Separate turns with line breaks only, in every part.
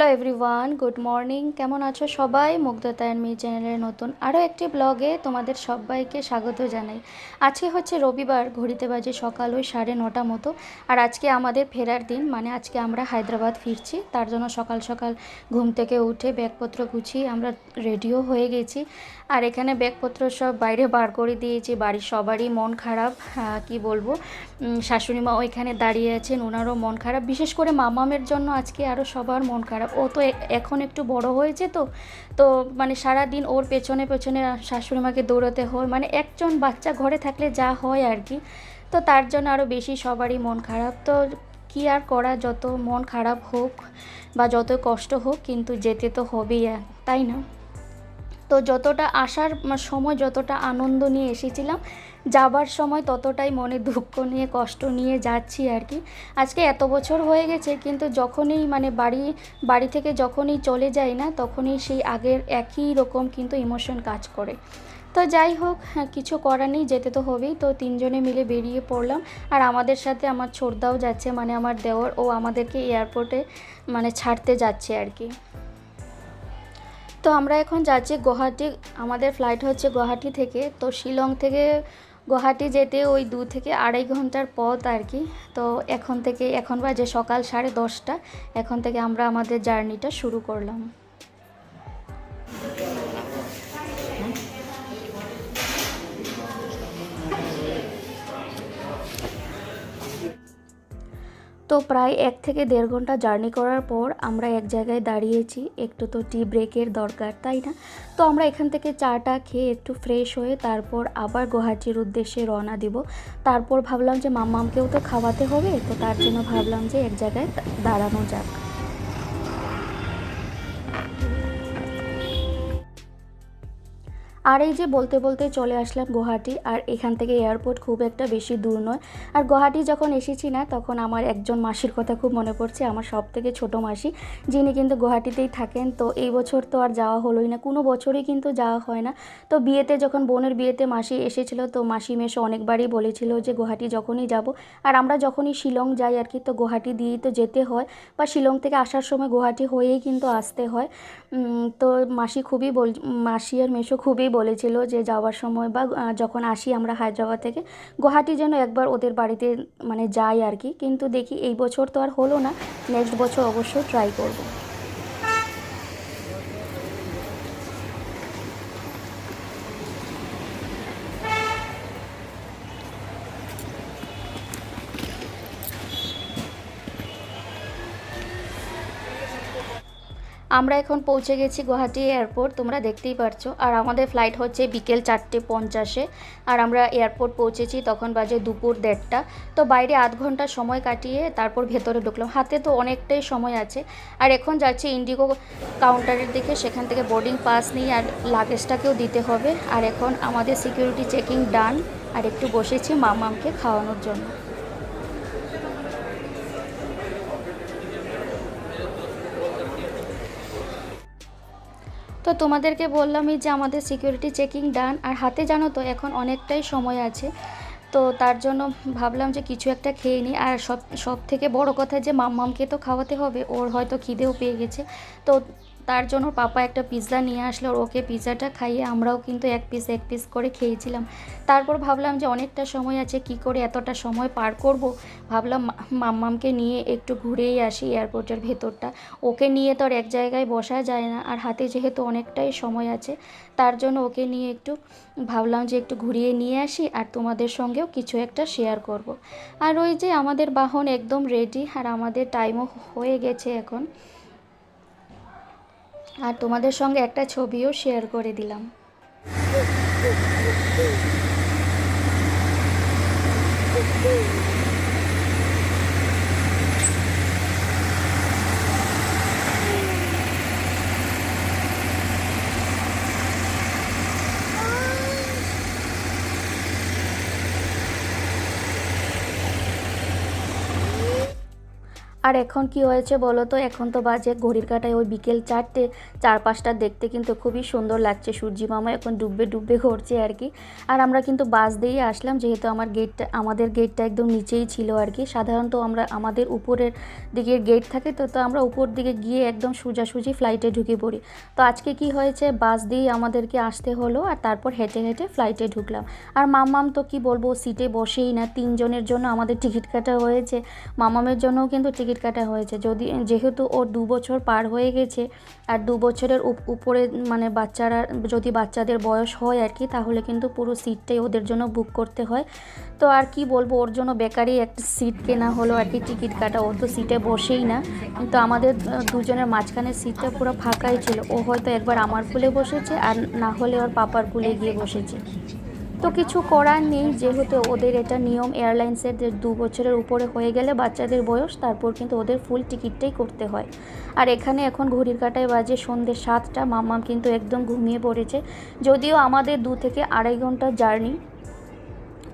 Hello everyone good morning কেমন আছো সবাই? মুগ্ধতা অ্যান্ড মি চ্যানেলের নতুন আরও একটি ব্লগে তোমাদের সবাইকে স্বাগত জানাই। আজকে হচ্ছে রবিবার, ঘড়িতে বাজে সকাল ওই সাড়ে নটা মতো। আর আজকে আমাদের ফেরার দিন মানে আজকে আমরা হায়দ্রাবাদ ফিরছি। তার জন্য সকাল সকাল ঘুম থেকে উঠে ব্যাগপত্র গুছিয়ে আমরা রেডিও হয়ে গেছি। আর এখানে ব্যাগপত্র সব বাইরে বার করে দিয়েছি, বাড়ির সবারই মন খারাপ কি বলব? শাশুড়ি মা ওইখানে দাঁড়িয়ে আছেন, ওনারও মন খারাপ। বিশেষ করে মামামের জন্য আজকে আরও সবার মন খারাপ। ও তো এখন একটু বড় হয়েছে তো তো মানে সারা দিন ওর পেছনে পেছনে শাশুড়ি মাকে দৌড়াতে হয়। মানে একজন বাচ্চা ঘরে থাকলে যা হয় আর কি। তো তার জন্য আরও বেশি সবারই মন খারাপ। তো কি আর করা, যত মন খারাপ হোক বা যত কষ্ট হোক কিন্তু যেতে তো হবেই তাই না? তো যতটা আসার সময়, যতটা আনন্দ নিয়ে এসেছিলাম যাবার সময় ততটাই মনে দুঃখ নিয়ে কষ্ট নিয়ে যাচ্ছি আর কি। আজকে এত বছর হয়ে গেছে কিন্তু যখনই মানে বাড়ি বাড়ি থেকে যখনই চলে যাই না তখনই সেই আগের একই রকম কিন্তু ইমোশন কাজ করে। তো যাই হোক হ্যাঁ, কিছু করার নেই যেতে তো হবেই। তো তিনজনে মিলে বেরিয়ে পড়লাম। আর আমাদের সাথে আমার ছোটদাও যাচ্ছে মানে আমার দেওয়ার ও আমাদেরকে এয়ারপোর্টে মানে ছাড়তে যাচ্ছে আর কি। তো আমরা এখন যাচ্ছি গুয়াহাটি আমাদের ফ্লাইট হচ্ছে গুয়াহাটি থেকে। তো শিলং থেকে গুয়াহাটি যেতে ওই দু থেকে আড়াই ঘণ্টার পথ আর কি। তো এখন থেকে, এখন বাজে সকাল সাড়ে দশটা। এখন থেকে আমরা আমাদের জার্নিটা শুরু করলাম। তো প্রায় এক থেকে দেড় ঘণ্টা জার্নি করার পর আমরা এক জায়গায় দাঁড়িয়েছি। একটু তো টি ব্রেকের দরকার, তাই না? তো আমরা এখান থেকে চাটা খেয়ে একটু ফ্রেশ হয়ে তারপর আবার গুয়াহাটির উদ্দেশ্যে রওনা দিব। তারপর ভাবলাম যে মাম্মামকেও তো খাওয়াতে হবে, তো তার জন্য ভাবলাম যে এক জায়গায় দাঁড়ানো যাক। আর এই যে বলতে বলতে চলে আসলাম গুয়াহাটি, আর এখান থেকে এয়ারপোর্ট খুব একটা বেশি দূর নয়। আর গুয়াহাটি যখন এসেছি না, তখন আমার একজন মাসির কথা খুব মনে পড়ছে, আমার সব থেকে ছোটো মাসি, যিনি কিন্তু গুয়াহাটিতেই থাকেন। তো এই বছর তো আর যাওয়া হলোই না, কোনো বছরই কিন্তু যাওয়া হয় না। তো বিয়েতে যখন, বোনের বিয়েতে মাসি এসেছিল, তো মাসি মেশো অনেকবারই বলেছিল যে গুয়াহাটি যখনই যাব। আর আমরা যখনই শিলং যাই আর কি, তো গুয়াহাটি দিয়েই তো যেতে হয়। বা শিলং থেকে আসার সময় গুয়াহাটি হয়েই কিন্তু আসতে হয়। তো মাসি খুবই বল, মাসি আর মেশো খুবই বলেছিল যে যাওয়ার সময় বা যখন আসি আমরা হায়দ্রাবাদ থেকে, গুয়াহাটি যেন একবার ওদের বাড়িতে মানে যাই আর কি। কিন্তু দেখি এই বছর তো আর হলো না, নেক্সট বছর অবশ্যই ট্রাই করব। আমরা এখন পৌঁছে গেছি গুয়াহাটি এয়ারপোর্ট, তোমরা দেখতেই পারছ। আর আমাদের ফ্লাইট হচ্ছে বিকেল চারটে পঞ্চাশে। আর আমরা এয়ারপোর্ট পৌঁছেছি তখন বাজে দুপুর দেড়টা। তো বাইরে আধ ঘণ্টা সময় কাটিয়ে তারপর ভেতরে ঢুকলাম। হাতে তো অনেকটাই সময় আছে। আর এখন যাচ্ছি ইন্ডিগো কাউন্টারের দিকে, সেখান থেকে বোর্ডিং পাস নিয়ে আর লাগেজটাকেও দিতে হবে। আর এখন আমাদের সিকিউরিটি চেকিং ডান আর একটু বসেছি মামামকে খাওয়ানোর জন্য। তো তোমাদেরকে বললামই যে আমাদের সিকিউরিটি চেকিং ডান আর হাতে জানো তো এখন অনেকটাই সময় আছে। তো তার জন্য ভাবলাম যে কিছু একটা খেয়ে নিই। আর সব সব থেকে বড় কথা যে মাম, মামকে তো খাওয়াতে হবে, ওর হয়তো খিদেও পেয়ে গেছে। তো তার জন্য পাপা একটা পিৎজা নিয়ে আসলো ওকে পিৎজাটা খাইয়ে আমরাও কিন্তু এক পিস এক পিস করে খেয়েছিলাম। তারপর ভাবলাম যে অনেকটা সময় আছে, কি করে এতটা সময় পার করব? ভাবলাম মাম্মামকে নিয়ে একটু ঘুরেই আসি এয়ারপোর্টের ভেতরটা। ওকে নিয়ে তো আর এক জায়গায় বসা যায় না, আর হাতে যেহেতু অনেকটাই সময় আছে, তার জন্য ওকে নিয়ে একটু ভাবলাম যে একটু ঘুরিয়ে নিয়ে আসি, আর তোমাদের সঙ্গেও কিছু একটা শেয়ার করব। আর ওই যে আমাদের বাহন একদম রেডি আর আমাদের টাইমও হয়ে গেছে এখন। আর তোমাদের সঙ্গে একটা ছবিও শেয়ার করে দিলাম Boom. আর এখন কি হয়েছে বলো তো? এখন তো বাজে, ঘড়ির কাটায় ওই বিকেল চারটে চার পাঁচটা দেখতে কিন্তু খুবই সুন্দর লাগছে। সূর্যি মামা এখন ডুববে ডুববে ঘুরছে আর কি। আর আমরা কিন্তু বাস দিয়ে আসলাম, যেহেতু আমার গেটটা আমাদের গেটটা একদম নিচেই ছিল আর কি। সাধারণত আমরা, আমাদের উপরের দিকে গেট থাকে তো তো আমরা উপর দিকে গিয়ে একদম সোজাসুজি ফ্লাইটে ঢুকে পড়ি। তো আজকে কি হয়েছে? বাস দিয়ে আমাদেরকে আসতে হলো আর তারপর হেঁটে হেঁটে ফ্লাইটে ঢুকলাম। আর মাম্মাম তো কি বলব সিটে বসেই না, তিনজনের জন্য আমাদের টিকিট কাটা হয়েছে। মামামের জন্যও কিন্তু টিকিট কাটা হয়েছে। যদি, যেহেতু ওর দু বছর পার হয়ে গেছে, আর দু বছরের উপ- উপরে মানে বাচ্চারা, যদি বাচ্চাদের বয়স হয় আর কি, তাহলে কিন্তু পুরো সিটটাই ওদের জন্য বুক করতে হয়। তো আর কি বলব, ওর জন্য বেকারই একটা সিট কেনা হলো আর কি টিকিট কাটা। ও তো সিটে বসেই না। কিন্তু আমাদের দুজনের মাঝখানে সিটটা পুরো ফাঁকাই ছিল। ও হয়তো একবার আমার কুলে বসেছে, আর না হলে ওর পাপার কুলে গিয়ে বসেছে। তো কিছু করার নেই, যেহেতু ওদের এটা নিয়ম এয়ারলাইন্সের দু বছরের উপরে হয়ে গেলে বাচ্চাদের বয়স, তারপর কিন্তু ওদের ফুল টিকিটটাই করতে হয়। আর এখানে এখন ঘড়ির কাটায় বাজে সন্ধ্যে সাতটা মাম্মাম কিন্তু একদম ঘুমিয়ে পড়েছে। যদিও আমাদের দু থেকে আড়াই ঘণ্টা জার্নি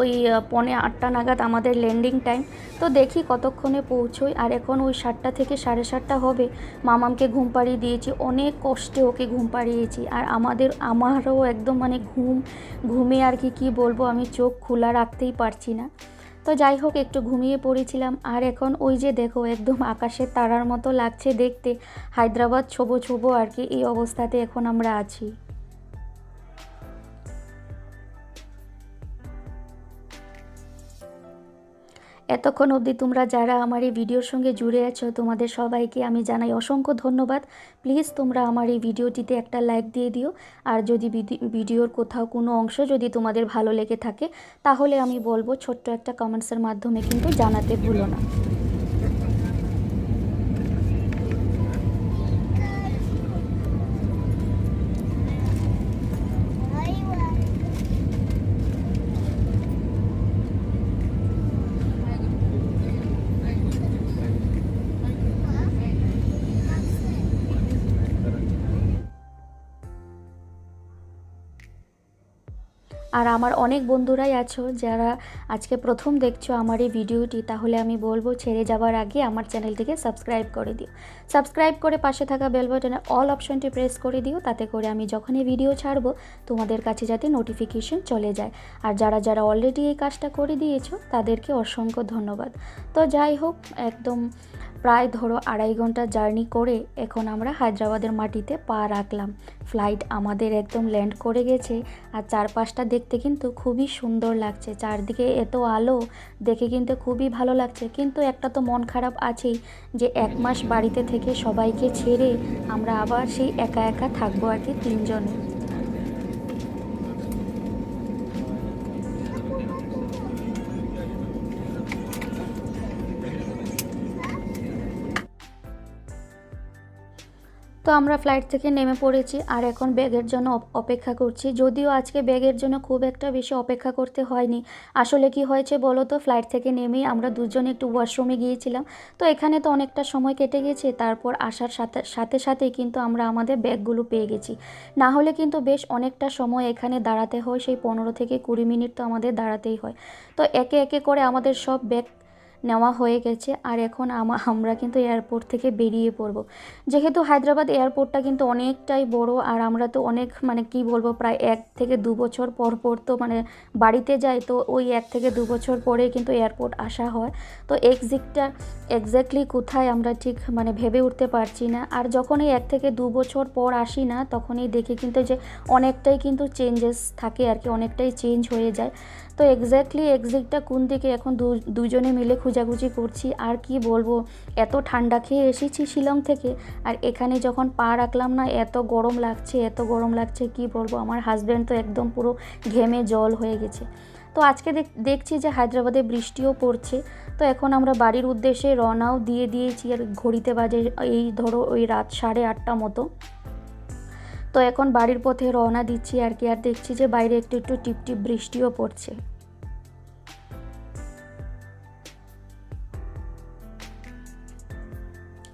ওই পনে আটটা নাগাদ আমাদের ল্যান্ডিং টাইম। তো দেখি কতক্ষণে পৌঁছোই। আর এখন ওই সাতটা থেকে সাড়ে সাতটা হবে। মামামকে ঘুম পাড়িয়ে দিয়েছি। অনেক কষ্টে ওকে ঘুম পাড়িয়েছি। আর আমাদের, আমারও একদম মানে ঘুম, ঘুমে আর কি, কী বলব? আমি চোখ খোলা রাখতেই পারছি না। তো যাই হোক, একটু ঘুমিয়ে পড়েছিলাম। আর এখন ওই যে দেখো, একদম আকাশের তারার মতো লাগছে দেখতে। হায়দ্রাবাদ ছোবো ছোবো আর কি এই অবস্থাতে এখন আমরা আছি। এতক্ষণ অবধি তোমরা যারা আমার এই ভিডিওর সঙ্গে জুড়ে আছো, তোমাদের সবাইকে আমি জানাই অসংখ্য ধন্যবাদ। প্লিজ তোমরা আমার এই ভিডিওটিতে একটা লাইক দিয়ে দিও। আর যদি ভিডি- ভিডিওর কোথাও কোনো অংশ যদি তোমাদের ভালো লেগে থাকে, তাহলে আমি বলব ছোট্ট একটা কমেন্টসের মাধ্যমে কিন্তু জানাতে ভুলো না। আর আমার অনেক বন্ধুরাই আছো যারা আজকে প্রথম দেখছ আমার এই ভিডিওটি, তাহলে আমি বলব ছেড়ে যাওয়ার আগে আমার চ্যানেলটিকে সাবস্ক্রাইব করে দিও। সাবস্ক্রাইব করে পাশে থাকা বেল বাটনে অল অপশনটি প্রেস করে দিও, তাতে করে আমি যখনই ভিডিও ছাড়বো তোমাদের কাছে যাতে নোটিফিকেশন চলে যায়। আর যারা যারা অলরেডি এই কাজটা করে দিয়েছ, তাদেরকে অসংখ্য ধন্যবাদ। তো যাই হোক, একদম প্রায় ধরো আড়াই ঘণ্টা জার্নি করে এখন আমরা হায়দ্রাবাদের মাটিতে পা রাখলাম। ফ্লাইট আমাদের একদম ল্যান্ড করে গেছে আর চারপাশটা দেখতে কিন্তু খুবই সুন্দর লাগছে। চারদিকে এত আলো, দেখে কিন্তু খুবই ভালো লাগছে। কিন্তু একটা তো মন খারাপ আছেই যে এক মাস বাড়িতে থেকে সবাইকে ছেড়ে আমরা আবার সেই একা একা থাকব আর কি তিনজনে। তো আমরা ফ্লাইট থেকে নেমে পড়েছি আর এখন ব্যাগের জন্য অপ- অপেক্ষা করছি। যদিও আজকে ব্যাগের জন্য খুব একটা বেশি অপেক্ষা করতে হয়নি। আসলে কি হয়েছে বলো তো? ফ্লাইট থেকে নেমেই আমরা দুজন একটু ওয়াশরুমে গিয়েছিলাম। তো এখানে তো অনেকটা সময় কেটে গেছে, তারপর আসার সাথে সাথে, সাথেই কিন্তু আমরা আমাদের ব্যাগগুলো পেয়ে গেছি। না হলে কিন্তু বেশ অনেকটা সময় এখানে দাঁড়াতে হয়, সেই পনেরো থেকে কুড়ি মিনিট তো আমাদের দাঁড়াতেই হয়। তো একে একে করে আমাদের সব ব্যাগ নেওয়া হয়ে গেছে। আর এখন আমা- আমরা কিন্তু এয়ারপোর্ট থেকে বেরিয়ে পড়ব। যেহেতু হায়দ্রাবাদ এয়ারপোর্টটা কিন্তু অনেকটাই বড়, আর আমরা তো অনেক মানে কি বলব, প্রায় এক থেকে দু বছর পর পর তো মানে বাড়িতে যাই, তো ওই এক থেকে দু বছর পরে কিন্তু এয়ারপোর্ট আসা হয়। তো এক্সিটটা এক্স্যাক্টলি কোথায় আমরা ঠিক মানে ভেবে উঠতে পারছি না। আর যখন এই এক থেকে দু বছর পর আসি না, তখনই দেখি কিন্তু যে অনেকটাই কিন্তু চেঞ্জেস থাকে আর কি, অনেকটাই চেঞ্জ হয়ে যায়। তো এক্স্যাক্টলি এক্সিটটা কোন দিকে? এখন দুজনে মিলে খোঁজাখুঁজি করছি, আর কি বলব? এত ঠান্ডা খেয়ে এসেছি শিলং থেকে, আর এখানে যখন পা রাখলাম না, এত গরম লাগছে, এত গরম লাগছে, কি বলব? আমার হাজব্যান্ড তো একদম পুরো ঘেমে জল হয়ে গেছে। তো আজকে দেখ- দেখছি যে হায়দ্রাবাদে বৃষ্টিও পড়ছে, তো এখন আমরা বাড়ির উদ্দেশ্যে রওনাও দিয়ে দিয়েছি, আর ঘড়িতে বাজে এই ধরো ওই রাত সাড়ে আটটা মতো। তো এখন বাড়ির পথে রওনা দিচ্ছি আর কি, আর দেখছি যে বাইরে একটু একটু টিপটিপ বৃষ্টিও পড়ছে।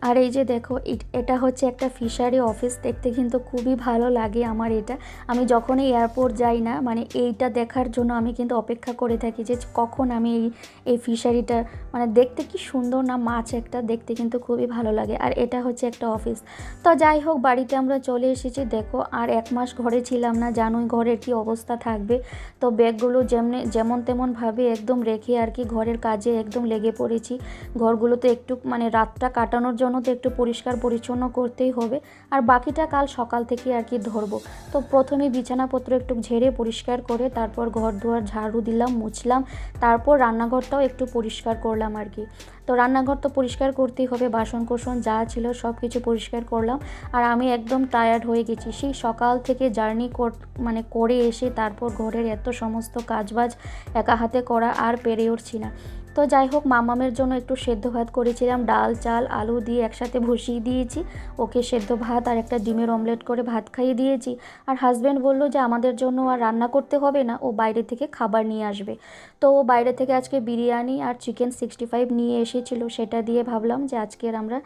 আর এই যে দেখো এটা হচ্ছে একটা ফিশারি অফিস। দেখতে কিন্তু খুবই ভালো লাগে আমার এটা। আমি যখনই এয়ারপোর্ট যাই না মানে এইটা দেখার জন্য আমি কিন্তু অপেক্ষা করে থাকি যে কখন আমি এই এই ফিশারিটা মানে দেখতে কি সুন্দর না মাছ একটা, দেখতে কিন্তু খুবই ভালো লাগে। আর এটা হচ্ছে একটা অফিস। তো যাই হোক, বাড়িতে আমরা চলে এসেছি। দেখো, আর এক মাস ঘরে ছিলাম না, জানোই ঘরের কি অবস্থা থাকবে। তো ব্যাগগুলো যেমনি, যেমন তেমনভাবে একদম রেখে আর কি ঘরের কাজে একদম লেগে পড়েছি। ঘরগুলোতে একটু মানে রাতটা কাটানোর জন্য তো একটু পরিষ্কার পরিচ্ছন্ন করতেই হবে। আর বাকিটা কাল সকাল থেকে আর কি ধরবো। তো প্রথমে বিছানাপত্র একটু ঝেড়ে পরিষ্কার করে তারপর ঘর দুয়ার ঝাড়ু দিলাম, মুছলাম। তারপর রান্নাঘরটাও একটু পরিষ্কার করলাম আর কি। তো রান্নাঘর তো পরিষ্কার করতেই হবে বাসন কোসন যা ছিল সব কিছু পরিষ্কার করলাম। আর আমি একদম টায়ার্ড হয়ে গেছি। সেই সকাল থেকে জার্নি কর মানে করে এসে তারপর ঘরের এত সমস্ত কাজবাজ একা হাতে করা আর পেরে উঠছি না। তো যাই হোক, মামামের জন্য একটু সেদ্ধ ভাত করেছিলাম। ডাল, চাল, আলু দিয়ে একসাথে বসিয়ে দিয়েছি। ওকে সেদ্ধ ভাত আর একটা ডিমের অমলেট করে ভাত খাইয়ে দিয়েছি। আর হাজব্যান্ড বলল যে, আমাদের জন্য আর রান্না করতে হবে না, ও বাইরে থেকে খাবার নিয়ে আসবে। তো ও বাইরে থেকে আজকে বিরিয়ানি আর চিকেন সিক্সটি ফাইভ নিয়ে এসেছিল। সেটা দিয়ে ভাবলাম যে, আজকের আমরা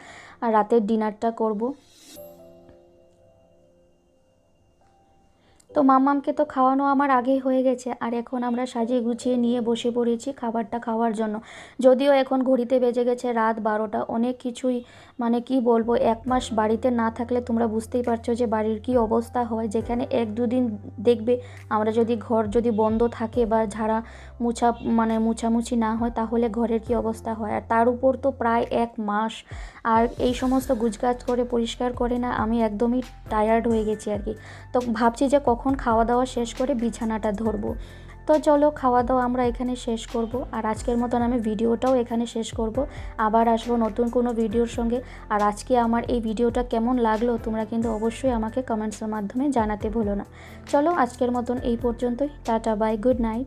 রাতের ডিনারটা করব। তো মামামকে তো খাওয়ানো আমার আগেই হয়ে গেছে। আর এখন আমরা সাজিয়ে গুছিয়ে নিয়ে বসে পড়েছি খাবারটা খাওয়ার জন্য। যদিও এখন ঘড়িতে বেজে গেছে রাত বারোটা, অনেক কিছুই মানে কি বলব, এক মাস বাড়িতে না থাকলে তোমরা বুঝতেই পারছ যে বাড়ির কি অবস্থা হয়। যেখানে এক দুদিন দেখবে, আমরা যদি ঘর যদি বন্ধ থাকে বা ঝাড়া মুছা মানে মুছামুছি না হয়, তাহলে ঘরের কি অবস্থা হয়? আর তার উপর তো প্রায় এক মাস আর এই সমস্ত গুজগাছ করে, পরিষ্কার করে না, আমি একদমই টায়ার্ড হয়ে গেছি আর কি। তো ভাবছি যে কখন খাওয়া দাওয়া শেষ করে বিছানাটা ধরবো। তো চলো খাওয়া দাওয়া আমরা এখানে শেষ করব। আর আজকের মতন আমি ভিডিওটাও এখানে শেষ করব। আবার আসব নতুন কোনো ভিডিওর সঙ্গে। আর আজকে আমার এই ভিডিওটা কেমন লাগল তোমরা কিন্তু অবশ্যই আমাকে কমেন্টসের মাধ্যমে জানাতে ভুলো না। চলো আজকের মতন এই পর্যন্তই। Tata bye good night